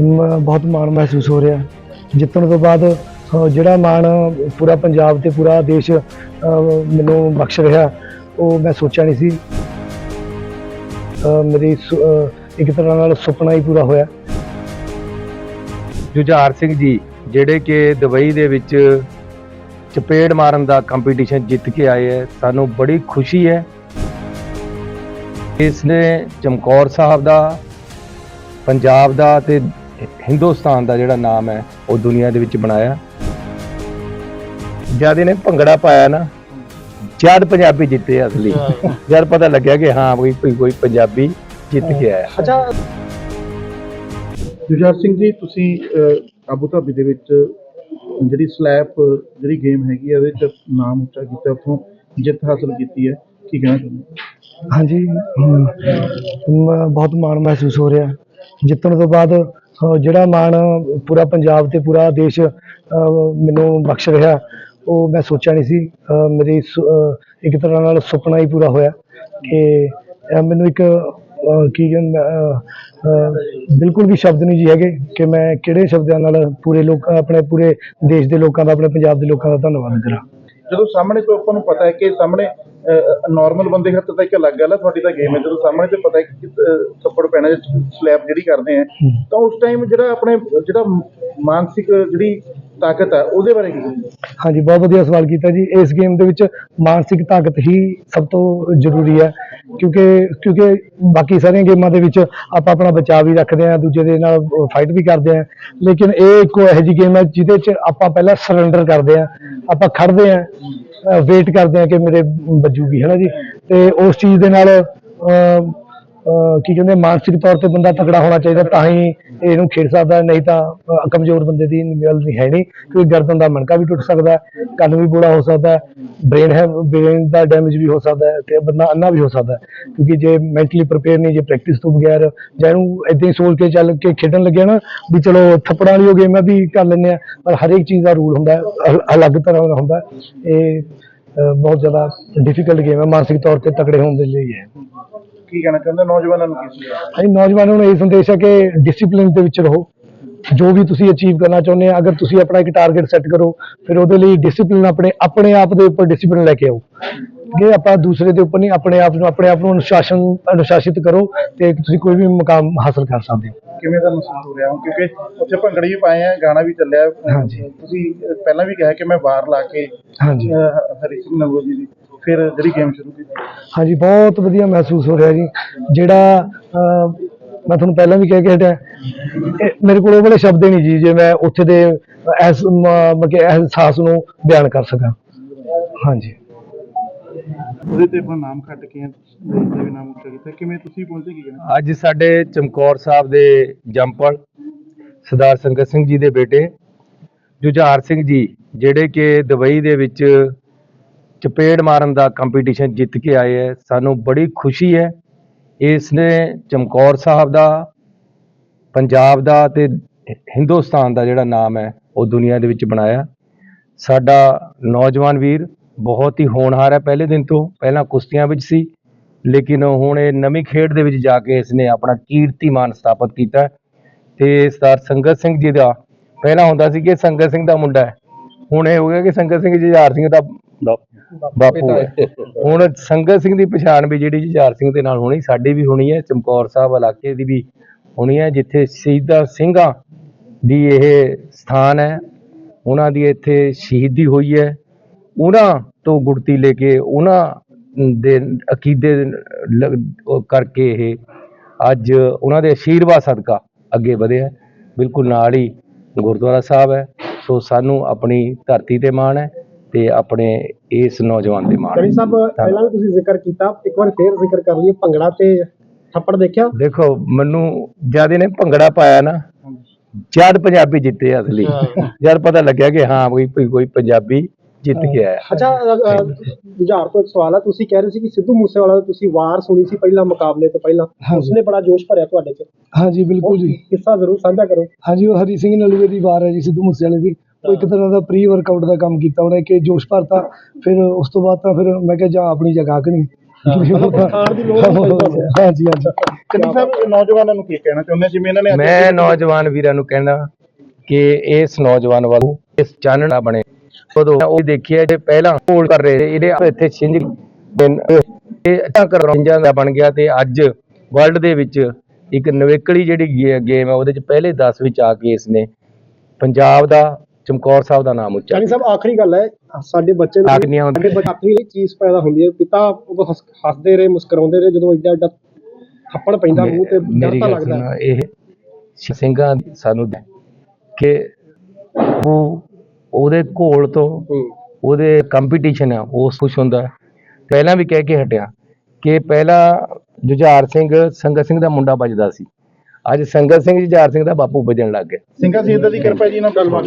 ਮ- ਬਹੁਤ ਮਾਣ ਮਹਿਸੂਸ ਹੋ ਰਿਹਾ। ਜਿੱਤਣ ਤੋਂ ਬਾਅਦ ਅ, ਜਿਹੜਾ ਮਾਣ ਪੂਰਾ ਪੰਜਾਬ ਤੇ ਪੂਰਾ ਦੇਸ਼ ਅ, ਮੈਨੂੰ ਬਖਸ਼ ਰਿਹਾ ਉਹ ਮੈਂ ਸੋਚਿਆ ਨਹੀਂ ਸੀ। ਅ, ਮੇਰੀ ਸੁ- ਅ, ਇੱਕ ਤਰ੍ਹਾਂ ਨਾਲ ਸੁਪਨਾ ਹੀ ਪੂਰਾ ਹੋਇਆ। ਜੁਝਾਰ ਸਿੰਘ ਜੀ ਜਿਹੜੇ ਕਿ ਦੁਬਈ ਦੇ ਵਿੱਚ ਚਪੇੜ ਮਾਰਨ ਦਾ ਕੰਪੀਟੀਸ਼ਨ ਜਿੱਤ ਕੇ ਆਏ ਹੈ ਸਾਨੂੰ ਬੜੀ ਖੁਸ਼ੀ ਹੈ। ਇਸ ਨੇ ਚਮਕੌਰ ਸਾਹਿਬ ਦਾ ਪੰਜਾਬ ਦਾ ਤੇ ਹਿੰਦੁਸਤਾਨ ਦਾ ਜਿਹੜਾ ਨਾਮ ਹੈ ਉਹ ਦੁਨੀਆ ਦੇ ਵਿੱਚ ਬਣਾਇਆ। ਜਦ ਇਹਨੇ ਭੰਗੜਾ ਪਾਇਆ ਨਾ ਜਦ ਪੰਜਾਬੀ ਜਿੱਤੇ ਅਸਲੀ। ਜਦ ਪਤਾ ਲੱਗਿਆ ਕਿ ਹਾਂ ਕੋਈ ਕੋਈ- ਪੰਜਾਬੀ ਜਿੱਤ ਕੇ ਆਇਆ। ਅੱਛਾ। ਜੁਝਾਰ ਸਿੰਘ ਜੀ ਤੁਸੀਂ ਆਬੂ ਧਾਬੀ ਦੇ ਵਿੱਚ ਜਿਹੜੀ ਸਲੈਪ ਜਿਹੜੀ ਗੇਮ ਹੈਗੀ ਹੈ ਉਹਦੇ ਚ ਨਾਮ ਉੱਚਾ ਕੀਤਾ ਉੱਥੋਂ ਜਿੱਤ ਹਾਸਲ ਕੀਤੀ ਹੈ। ਕੀ ਕਹਿਣਾ ਚਾਹੁੰਦੇ ਹੋ? ਹਾਂਜੀ ਬਹੁਤ ਮਾਣ ਮਹਿਸੂਸ ਹੋ ਰਿਹਾ। ਜਿੱਤਣ ਤੋਂ ਬਾਅਦ ਜਿਹੜਾ ਮਾਣ ਪੂਰਾ ਪੰਜਾਬ ਤੇ ਪੂਰਾ ਦੇਸ਼ ਮੈਨੂੰ ਬਖਸ਼ ਰਿਹਾ, ਉਹ ਮੈਂ ਸੋਚਿਆ ਨਹੀਂ ਸੀ। ਮੇਰੀ ਸੁ- ਇੱਕ ਤਰ੍ਹਾਂ ਨਾਲ ਸੁਪਨਾ ਹੀ ਪੂਰਾ ਹੋਇਆ ਕਿ ਮੈਨੂੰ ਇੱਕ ਕੀ ਬਿਲਕੁਲ ਵੀ ਸ਼ਬਦ ਨਹੀਂ ਜੀ ਹੈਗੇ ਕਿ ਮੈਂ ਕਿਹੜੇ ਸ਼ਬਦਾਂ ਨਾਲ ਪੂਰੇ ਲੋਕ, ਆਪਣੇ ਪੂਰੇ ਦੇਸ਼ ਦੇ ਲੋਕਾਂ ਦਾ, ਆਪਣੇ ਪੰਜਾਬ ਦੇ ਲੋਕਾਂ ਦਾ ਧੰਨਵਾਦ ਕਰਾਂ। ਜਦੋਂ ਸਾਹਮਣੇ ਤੋਂ ਆਪਾਂ ਨੂੰ ਪਤਾ ਹੈ ਕਿ ਸਾਹਮਣੇ ਨਾਰਮਲ ਬੰਦੇ ਖਾਤਰ ਤਾਂ ਇੱਕ ਅਲੱਗ ਗੱਲ ਹੈ ਤੁਹਾਡੀ ਤਾਂ ਗੇਮ ਹੈ ਜਦੋਂ ਸਾਹਮਣੇ ਤੇ ਪਤਾ ਹੈ ਕਿ ਥੱਪੜ ਪੈਣਾ ਜਾਂ ਸਲੈਪ ਜਿਹੜੀ ਕਰਦੇ ਆ ਤਾਂ ਉਸ ਟਾਈਮ ਜਿਹੜਾ ਆਪਣੇ ਜਿਹੜਾ ਮਾਨਸਿਕ ਜਿਹੜੀ ਤਾਕਤ ਹੈ ਉਹਦੇ ਬਾਰੇ ਕੀ? ਹਾਂਜੀ, ਬਹੁਤ ਵਧੀਆ ਸਵਾਲ ਕੀਤਾ ਜੀ। ਇਸ ਗੇਮ ਦੇ ਵਿੱਚ ਮਾਨਸਿਕ ਤਾਕਤ ਹੀ ਸਭ ਤੋਂ ਜ਼ਰੂਰੀ ਹੈ, ਕਿਉਂਕਿ ਕਿਉਂਕਿ ਬਾਕੀ ਸਾਰੀਆਂ ਗੇਮਾਂ ਦੇ ਵਿੱਚ ਆਪਾਂ ਆਪਣਾ ਬਚਾਅ ਵੀ ਰੱਖਦੇ ਹਾਂ, ਦੂਜੇ ਦੇ ਨਾਲ ਫਾਈਟ ਵੀ ਕਰਦੇ ਹਾਂ। ਲੇਕਿਨ ਇਹ ਇੱਕ ਇਹੋ ਜਿਹੀ ਗੇਮ ਹੈ ਜਿਹਦੇ 'ਚ ਆਪਾਂ ਪਹਿਲਾਂ ਸਰੈਂਡਰ ਕਰਦੇ ਹਾਂ, ਆਪਾਂ ਖੜਦੇ ਹਾਂ ਵੇਟ ਕਰਦੇ ਹਾਂ ਕਿ ਮੇਰੇ ਵੱਜੂਗੀ ਹੈ ਨਾ ਜੀ? ਤੇ ਉਸ ਚੀਜ਼ ਦੇ ਨਾਲ ਕੀ ਕਹਿੰਦੇ, ਮਾਨਸਿਕ ਤੌਰ ਤੇ ਬੰਦਾ ਤਕੜਾ ਹੋਣਾ ਚਾਹੀਦਾ, ਤਾਂ ਹੀ ਇਹਨੂੰ ਖੇਡ ਸਕਦਾ, ਨਹੀਂ ਤਾਂ ਕਮਜ਼ੋਰ ਬੰਦੇ ਦੀ ਗੱਲ ਨਹੀਂ ਹੈ ਨਹੀਂ, ਕਿਉਂਕਿ ਗਰਦਨ ਦਾ ਮਣਕਾ ਵੀ ਟੁੱਟ ਸਕਦਾ ਕੰਨ ਵੀ ਬੋੜਾ ਹੋ ਸਕਦਾ ਹੈ, ਬ੍ਰੇਨ ਹੈ, ਬ੍ਰੇਨ ਦਾ ਡੈਮੇਜ ਵੀ ਹੋ ਸਕਦਾ ਹੈ, ਤੇ ਬੰਦਾ ਅੰਨਾ ਵੀ ਹੋ ਸਕਦਾ ਕਿਉਂਕਿ ਜੇ ਮੈਂਟਲੀ ਪ੍ਰਪੇਅਰ ਨਹੀਂ, ਜੇ ਪ੍ਰੈਕਟਿਸ ਤੋਂ ਬਗੈਰ ਜਾਂ ਇਹਨੂੰ ਇਦਾਂ ਹੀ ਸੋਚ ਕੇ ਚੱਲ ਕੇ ਖੇਡਣ ਲੱਗਿਆ ਨਾ, ਵੀ ਚਲੋ ਥੱਪੜਾਂ ਵਾਲੀ ਹੋ ਗੇਮ ਹੈ ਵੀ ਕਰ ਲੈਂਦੇ ਆ ਪਰ ਹਰੇਕ ਚੀਜ਼ ਦਾ ਰੂਲ ਹੁੰਦਾ ਅਲੱਗ ਤਰ੍ਹਾਂ ਦਾ ਹੁੰਦਾ ਇਹ ਬਹੁਤ ਜ਼ਿਆਦਾ ਡਿਫਿਕਲਟ ਗੇਮ ਹੈ, ਮਾਨਸਿਕ ਤੌਰ ਤੇ ਤਕੜੇ ਹੋਣ ਦੇ ਲਈ ਹੈ। ਕੀ ਕਹਿਣਾ ਚਾਹੁੰਦੇ ਹੋ? ਨੌਜਵਾਨਾਂ ਨੂੰ ਕੀ ਸੁਝਾਅ ਅਸੀਂ ਨੌਜਵਾਨਾਂ ਨੂੰ ਇਹ ਸੰਦੇਸ਼ ਹੈ ਕਿ ਡਿਸਪਲਿਨ ਦੇ ਵਿੱਚ ਰਹੋ। ਜੋ ਵੀ ਤੁਸੀਂ ਅਚੀਵ ਕਰਨਾ ਚਾਹੁੰਦੇ ਆ ਅਗਰ ਤੁਸੀਂ ਆਪਣਾ ਇੱਕ ਟਾਰਗੇਟ ਸੈੱਟ ਕਰੋ ਫਿਰ ਉਹਦੇ ਲਈ ਡਿਸਪਲਿਨ ਆਪਣੇ ਆਪਣੇ ਆਪ ਦੇ ਉੱਪਰ ਡਿਸਪਲਿਨ ਲੈ ਕੇ ਆਓ। ਕਿ ਆਪਾਂ ਦੂਸਰੇ ਦੇ ਉੱਪਰ ਨਹੀਂ ਆਪਣੇ ਆਪ ਨੂੰ ਆਪਣੇ ਆਪ ਨੂੰ ਅਨੁਸ਼ਾਸਨ ਅਨੁਸ਼ਾਸਿਤ ਕਰੋ ਤੇ ਤੁਸੀਂ ਕੋਈ ਵੀ ਮੁਕਾਮ ਹਾਸਲ ਕਰ ਸਕਦੇ ਹੋ। ਕਿਵੇਂ ਦਾ ਮਹਿਸੂਸ ਹੋ ਰਿਹਾ? ਹੁਣ ਕਿਉਂਕਿ ਉੱਥੇ ਭੰਗੜੇ ਵੀ ਪਾਏ ਆ ਗਾਣਾ ਵੀ ਚੱਲਿਆ। ਹਾਂਜੀ। ਤੁਸੀਂ ਪਹਿਲਾਂ ਵੀ ਕਿਹਾ ਕਿ ਮੈਂ ਵਾਰ ਲਾ ਕੇ ਹਾਂਜੀ। ਹਰੀ ਸਿੰਘ ਜੀ। ਦੀ ਫਿਰ ਜਿਹੜੀ ਗੇਮ ਸ਼ੁਰੂ ਕੀਤੀ? ਹਾਂਜੀ ਬਹੁਤ ਵਧੀਆ ਮਹਿਸੂਸ ਹੋ ਰਿਹਾ ਜੀ। ਜਿਹੜਾ ਅਹ, ਮੈਂ ਤੁਹਾਨੂੰ ਪਹਿਲਾਂ ਵੀ ਕਹਿ ਕੇ ਹਟਿਆ ਇਹ ਮੇਰੇ ਕੋਲ ਉਹ ਵਾਲੇ ਸ਼ਬਦ ਹੀ ਨਹੀਂ ਜੀ ਜੇ ਮੈਂ ਉੱਥੇ ਦੇ ਐਸ ਮਤਲਬ ਕਿ ਅਹਿਸਾਸ ਨੂੰ ਬਿਆਨ ਕਰ ਸਕਾਂ। ਹਾਂਜੀ। ਉਹਦੇ ਤੇ ਆਪਣਾ ਨਾਮ ਖੱਟ ਕੇ ਦੇਸ਼ ਦਾ ਵੀ ਨਾਮ ਉੱਚਾ ਕੀਤਾ। ਕਿਵੇਂ ਤੁਸੀਂ ਪਹੁੰਚੇ ਕੀ ਕਹਿਣਾ ਅੱਜ ਸਾਡੇ ਚਮਕੌਰ ਸਾਹਿਬ ਦੇ ਜੰਪਲ ਸਰਦਾਰ ਸੰਗਤ ਸਿੰਘ ਜੀ ਦੇ ਬੇਟੇ ਜੁਝਾਰ ਸਿੰਘ ਜੀ ਜਿਹੜੇ ਕਿ ਦੁਬਈ ਦੇ ਵਿੱਚ ਚਪੇੜ ਮਾਰਨ ਦਾ ਕੰਪੀਟੀਸ਼ਨ ਜਿੱਤ ਕੇ ਆਏ ਹੈ। ਸਾਨੂੰ ਬੜੀ ਖੁਸ਼ੀ ਹੈ। ਇਸ ਨੇ ਚਮਕੌਰ ਸਾਹਿਬ ਦਾ, ਪੰਜਾਬ ਦਾ ਤੇ ਹਿੰਦੁਸਤਾਨ ਦਾ ਜਿਹੜਾ ਨਾਮ ਹੈ, ਉਹ ਦੁਨੀਆ ਦੇ ਵਿੱਚ ਬਣਾਇਆ। ਸਾਡਾ ਨੌਜਵਾਨ ਵੀਰ ਬਹੁਤ ਹੀ ਹੋਣਹਾਰ ਹੈ ਪਹਿਲੇ ਦਿਨ ਤੋਂ। ਪਹਿਲਾਂ ਕੁਸ਼ਤੀਆਂ ਵਿੱਚ ਸੀ, ਲੇਕਿਨ ਹੁਣ ਇਹ ਨਵੀਂ ਖੇਡ ਦੇ ਵਿੱਚ ਜਾ ਕੇ ਇਸਨੇ ਆਪਣਾ ਕੀਰਤੀਮਾਨ ਸਥਾਪਿਤ ਕੀਤਾ ਹੈ। ਤੇ ਸਰਦਾਰ ਸੰਗਤ ਸਿੰਘ ਜੀ ਦਾ, ਪਹਿਲਾਂ ਹੁੰਦਾ ਸੀ ਕਿ ਸੰਗਤ ਸਿੰਘ ਦਾ ਮੁੰਡਾ ਹੈ। ਹੁਣ ਇਹ ਹੋ ਗਿਆ ਕਿ ਸੰਗਤ ਸਿੰਘ ਜੁਝਾਰ ਸਿੰਘ ਦਾ ਬਾਪੂ। ਹੈ ਹੁਣ ਸੰਗਤ ਸਿੰਘ ਦੀ ਪਛਾਣ ਵੀ ਜਿਹੜੀ ਜੁਝਾਰ ਸਿੰਘ ਦੇ ਨਾਲ ਹੋਣੀ ਸਾਡੀ ਵੀ ਹੋਣੀ ਹੈ ਚਮਕੌਰ ਸਾਹਿਬ ਇਲਾਕੇ ਦੀ ਵੀ ਹੋਣੀ ਹੈ ਜਿੱਥੇ ਸ਼ਹੀਦਾਂ ਸਿੰਘਾਂ ਦੀ ਇਹ ਸਥਾਨ ਹੈ ਉਹਨਾਂ ਦੀ ਇੱਥੇ ਸ਼ਹੀਦੀ ਹੋਈ ਹੈ। ਉਹਨਾਂ ਤੋਂ ਗੁੜਤੀ ਲੈ ਕੇ ਉਹਨਾਂ ਦੇ ਅਕੀਦੇ ਕਰਕੇ ਇਹ ਅੱਜ ਉਹਨਾਂ ਦੇ ਆਸ਼ੀਰਵਾਦ ਸਦਕਾ ਅੱਗੇ ਵਧਿਆ ਬਿਲਕੁਲ ਨਾਲ ਹੀ ਗੁਰਦੁਆਰਾ ਸਾਹਿਬ ਹੈ ਸੋ ਸਾਨੂੰ ਆਪਣੀ ਧਰਤੀ ਤੇ ਮਾਣ ਹੈ। ਤੇ ਆਪਣੇ ਇਸ ਨੌਜਵਾਨ ਤੇ ਮਾਣ ਕਰੀ। ਸਾਹਿਬ ਪਹਿਲਾਂ ਵੀ ਤੁਸੀਂ ਜ਼ਿਕਰ ਕੀਤਾ ਇੱਕ ਵਾਰ ਫੇਰ ਜ਼ਿਕਰ ਕਰ ਲਈਏ ਭੰਗੜਾ ਤੇ ਥੱਪੜ ਦੇਖਿਆ? ਦੇਖੋ ਮੈਨੂੰ ਜਦ ਇਹਨੇ ਭੰਗੜਾ ਪਾਇਆ ਨਾ ਜਦ ਪੰਜਾਬੀ ਜਿੱਤੇ ਅਸਲੀ। ਜਦ ਪਤਾ ਲੱਗਿਆ ਕਿ ਹਾਂ ਕੋਈ ਕੋਈ- ਪੰਜਾਬੀ ਜਿੱਤ ਕੇ ਆਇਆ। ਅੱਛਾ ਜੁਝਾਰ ਤੋਂ ਇੱਕ ਸਵਾਲ ਹੈ ਤੁਸੀਂ ਕਹਿ ਰਹੇ ਸੀ ਕਿ ਸਿੱਧੂ ਮੂਸੇਵਾਲਾ ਦੀ ਤੁਸੀਂ ਵਾਰ ਸੁਣੀ ਸੀ ਪਹਿਲਾਂ ਮੁਕਾਬਲੇ ਤੋਂ ਪਹਿਲਾਂ। ਉਸਨੇ ਬੜਾ ਜੋਸ਼ ਭਰਿਆ ਤੁਹਾਡੇ 'ਚ। ਹਾਂਜੀ ਬਿਲਕੁਲ ਜੀ। ਕਿੱਸਾ ਜ਼ਰੂਰ ਸਾਂਝਾ ਕਰੋ। ਹਾਂਜੀ ਉਹ ਹਰੀ ਸਿੰਘ ਨਲੂਏ ਦੀ ਵਾਰ ਹੈ ਜੀ ਸਿੱਧੂ ਮੂਸੇਵਾਲੇ ਦੀ। ਉਹ ਇੱਕ ਤਰ੍ਹਾਂ ਦਾ ਪ੍ਰੀ ਵਰਕਆਊਟ ਦਾ ਕੰਮ ਕੀਤਾ ਉਹਨੇ ਕਿ ਜੋਸ਼ ਭਰਤਾ ਫਿਰ ਉਸ ਤੋਂ ਬਾਅਦ ਤਾਂ ਫਿਰ ਮੈਂ ਕਿਹਾ ਜਾਂ ਆਪਣੀ ਜਗ੍ਹਾ ਕਣੀ। ਹਾਂਜੀ ਹਾਂਜੀ। ਚੰਨੀ ਸਾਹਿਬ ਨੌਜਵਾਨਾਂ ਨੂੰ ਕੀ ਕਹਿਣਾ ਚਾਹੁੰਦੇ ਜਿਵੇਂ ਇਹਨਾਂ ਨੇ ਅੱਜ ਮੈਂ ਨੌਜਵਾਨ ਵੀਰਾਂ ਨੂੰ ਕਹਿੰਦਾ ਕਿ ਇਸ ਨੌਜਵਾਨ ਵੱਲੋਂ ਇਸ ਚਾਨਣਾ ਬਣੇ। ਉਦੋਂ ਉਹ ਦੇਖਿਆ ਜੇ ਪਹਿਲਾਂ ਕੋਲ ਕਰ ਰਹੇ ਇਹਦੇ ਇੱਥੇ ਛਿੰਝ ਇਹ ਅੱਛਾ ਕਰੰਜਾਂ ਦਾ ਬਣ ਗਿਆ ਤੇ ਅੱਜ ਵਰਲਡ ਦੇ ਵਿੱਚ ਇੱਕ ਨਵੇਕਲੀ ਜਿਹੜੀ ਗੇਮ ਹੈ ਉਹਦੇ ਚ ਪਹਿਲੇ 10 ਵਿੱਚ ਆ ਕੇ ਇਸਨੇ ਪੰਜਾਬ ਦਾ ਚਮਕੌਰ ਸਾਹਿਬ ਦਾ ਨਾਮ ਉੱਚਾ ਚਾਨੀ ਸਾਹਿਬ ਆਖਰੀ ਗੱਲ ਹੈ ਸਾਡੇ ਬੱਚੇ ਨੂੰ ਆਖਰੀਆਂ ਹੁੰਦੀਆਂ। ਸਾਡੇ ਬੱਚੇ ਲਈ ਚੀਜ਼ ਪੈਦਾ ਹੁੰਦੀ ਹੈ ਪਿਤਾ ਉਦੋਂ ਹੱਸ- ਹੱਸਦੇ ਰਹੇ ਮੁਸਕਰਾਉਂਦੇ ਰਹੇ ਜਦੋਂ ਐਡਾ ਐਡਾ ਥੱਪੜ ਪੈਂਦਾ ਮੂੰਹ ਤੇ ਡਰ ਮੇਰੀ ਤਾਂ ਗੱਲ ਲੱਗਦਾ ਸੁਣੋ, ਇਹ ਸਿੰਘਾਂ ਦੀ ਸਾਨੂੰ ਕਿ ਉਹ ਉਹਦੇ ਘੋਲ ਤੋਂ ਹੂੰ। ਉਹਦੇ ਕੰਪੀਟੀਸ਼ਨ ਆ ਉਸ ਖੁਸ਼ ਹੁੰਦਾ ਹੈ। ਪਹਿਲਾਂ ਵੀ ਕਹਿ ਕੇ ਹਟਿਆ ਕਿ ਪਹਿਲਾਂ ਜੁਝਾਰ ਸਿੰਘ ਸੰਗਤ ਸਿੰਘ ਦਾ ਮੁੰਡਾ ਵੱਜਦਾ ਸੀ। ਅੱਜ ਸੰਗਤ ਸਿੰਘ ਜੁਝਾਰ ਸਿੰਘ ਦਾ ਬਾਪੂ ਵੱਜਣ ਲੱਗ ਗਿਆ। ਸਿੰਘਾਂ ਸਿੰਘ ਦੀ ਕਿਰਪਾ ਜੀ ਨਾਲ ਗੱਲਬਾਤ